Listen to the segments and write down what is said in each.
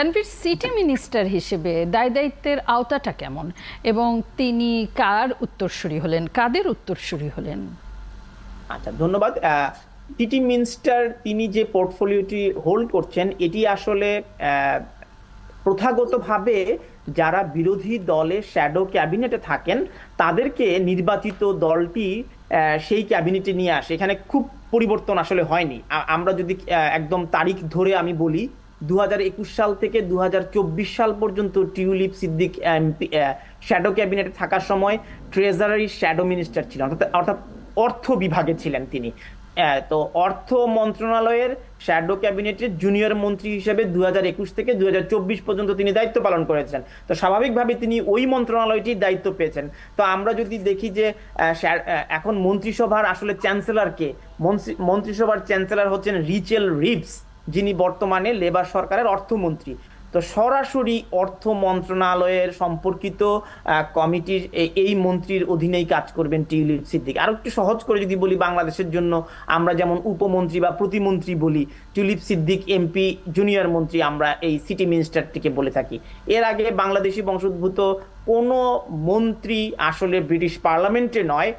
Tanvir city minister হিসেবে দায় দায়িত্বের আওতাটা কেমন? এবং তিনি কার উত্তরসূরি হলেন? কাদের উত্তরসূরি হলেন? আচ্ছা ধন্যবাদ। টিটি মিনিস্টার তিনি যে পোর্টফোলিওটি হোল্ড করছেন, এটি আসলে প্রথাগতভাবে যারা বিরোধী দলে শ্যাডো ক্যাবিনেটে থাকেন, তাদেরকে নির্বাচিত দলটি সেই ক্যাবিনেটে নিয়ে আসে। এখানে খুব পরিবর্তন আসলে হয়নি। আমরা যদি একদম তারিখ ধরে আমি বলি দু হাজার একুশ সাল থেকে দু হাজার চব্বিশ সাল পর্যন্ত টিউলিপ সিদ্দিক শ্যাডো ক্যাবিনেটে থাকার সময় ট্রেজারারি শ্যাডো মিনিস্টার ছিলেন, অর্থাৎ অর্থাৎ অর্থ বিভাগে ছিলেন তিনি। তো অর্থ মন্ত্রণালয়ের শ্যাডো ক্যাবিনেটের জুনিয়র মন্ত্রী হিসেবে দু হাজার একুশ থেকে দু হাজার চব্বিশ পর্যন্ত তিনি দায়িত্ব পালন করেছেন। তো স্বাভাবিকভাবে তিনি ওই মন্ত্রণালয়টির দায়িত্ব পেয়েছেন। তো আমরা যদি দেখি যে এখন মন্ত্রিসভার আসলে চ্যান্সেলরকে মন্ত্রী- মন্ত্রিসভার চ্যান্সেলর হচ্ছেন রিচেল রিপস। যিনি বর্তমানে লেবার সরকারের অর্থমন্ত্রী। তো সরাসরি অর্থ মন্ত্রণালয়ের সম্পর্কিত কমিটির এই মন্ত্রীর অধীনেই কাজ করবেন টিউলিপ সিদ্দিক। আরও একটু সহজ করে যদি বলি বাংলাদেশের জন্য, আমরা যেমন উপমন্ত্রী বা প্রতিমন্ত্রী বলি, টিউলিপ সিদ্দিক এমপি জুনিয়র মন্ত্রী আমরা এই সিটি মিনিস্টারটিকে বলে থাকি। এর আগে বাংলাদেশি বংশোদ্ভূত কোনো মন্ত্রী আসলে ব্রিটিশ পার্লামেন্টে নয়,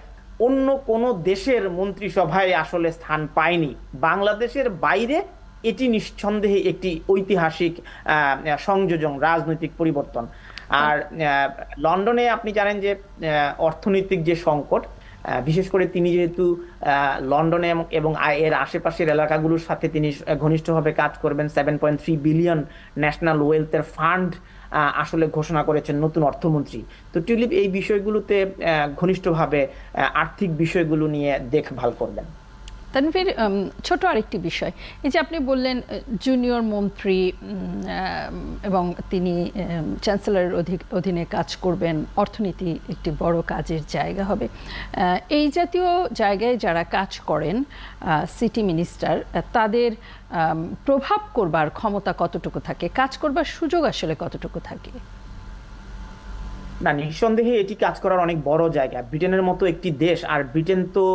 অন্য কোনো দেশের মন্ত্রিসভায় আসলে স্থান পায়নি। বাংলাদেশের বাইরে এটি নিঃসন্দেহে একটি ঐতিহাসিক সংযোজন, রাজনৈতিক পরিবর্তন। আর লন্ডনে আপনি জানেন যে অর্থনৈতিক যে সংকট বিশেষ করে তিনি যেহেতু লন্ডনে এবং- এর আশেপাশের এলাকাগুলোর সাথে তিনি ঘনিষ্ঠভাবে কাজ করবেন, seven point three billion national ওয়েলথের fund আসলে ঘোষণা করেছেন নতুন অর্থমন্ত্রী। তো টিউলিপ এই বিষয়গুলোতে ঘনিষ্ঠভাবে আর্থিক বিষয়গুলো নিয়ে দেখভাল করবেন। তানভীর ছোট আরেকটি বিষয়। এই যে আপনি বললেন জুনিয়র মন্ত্রী এবং তিনি চ্যান্সেলরের অধীনে কাজ করবেন, অর্থনীতি একটি বড় কাজের জায়গা হবে। এই জাতীয় জায়গায় যারা কাজ করেন সিটি মিনিস্টার তাদের প্রভাব করবার ক্ষমতা কতটুকু থাকে? কাজ করবার সুযোগ আসলে কতটুকু থাকে? না, নিঃসন্দেহে এটি কাজ করার অনেক বড় জায়গা। ব্রিটেনের মতো একটি দেশ, আর ব্রিটেন তো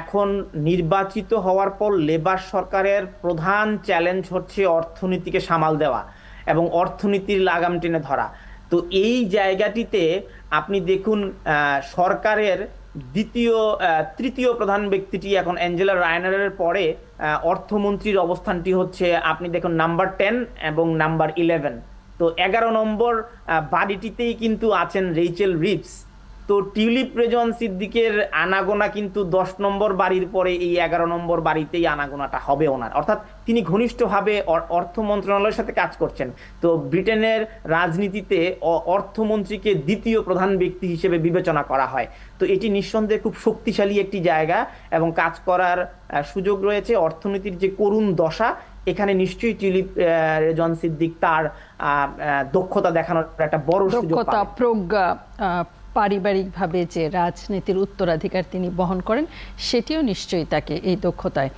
এখন নির্বাচিত হওয়ার পর লেবার সরকারের প্রধান চ্যালেঞ্জ হচ্ছে অর্থনীতিকে সামাল দেওয়া এবং অর্থনীতির লাগাম টেনে ধরা। তো এই জায়গাটিতে আপনি দেখুন সরকারের দ্বিতীয় তৃতীয় প্রধান ব্যক্তিটি এখন অ্যাঞ্জেলা রায়নারের পরে অর্থমন্ত্রীর অবস্থানটি হচ্ছে, আপনি দেখুন, নাম্বার টেন এবং নাম্বার ইলেভেন। তো এগারো নম্বর বাড়িটিতেই কিন্তু আছেন রেইচেল রিপস। তো টিউলিপ রেজন সিদ্দিকের আনাগোনা কিন্তু দশ নম্বর বাড়ির পরে এই এগারো নম্বর বাড়িতেই আনাগোনাটা হবে ওনার। অর্থাৎ তিনি ঘনিষ্ঠভাবে অর্থ মন্ত্রণালয়ের সাথে কাজ করছেন। তো ব্রিটেনের রাজনীতিতে অর্থমন্ত্রীকে দ্বিতীয় প্রধান ব্যক্তি হিসেবে বিবেচনা করা হয়। তো এটি নিঃসন্দেহে খুব শক্তিশালী একটি জায়গা এবং কাজ করার সুযোগ রয়েছে। অর্থনীতির যে করুণ দশা এখানে নিশ্চয়ই টিউলিপ আহ, রেজন সিদ্দিক তার দক্ষতা দেখানোর একটা বড় সুযোগ দক্ষতা প্রজ্ঞা পারিবারিকভাবে যে রাজনীতির উত্তরাধিকার তিনি বহন করেন সেটিও নিশ্চয়ই তাকে এই দক্ষতায়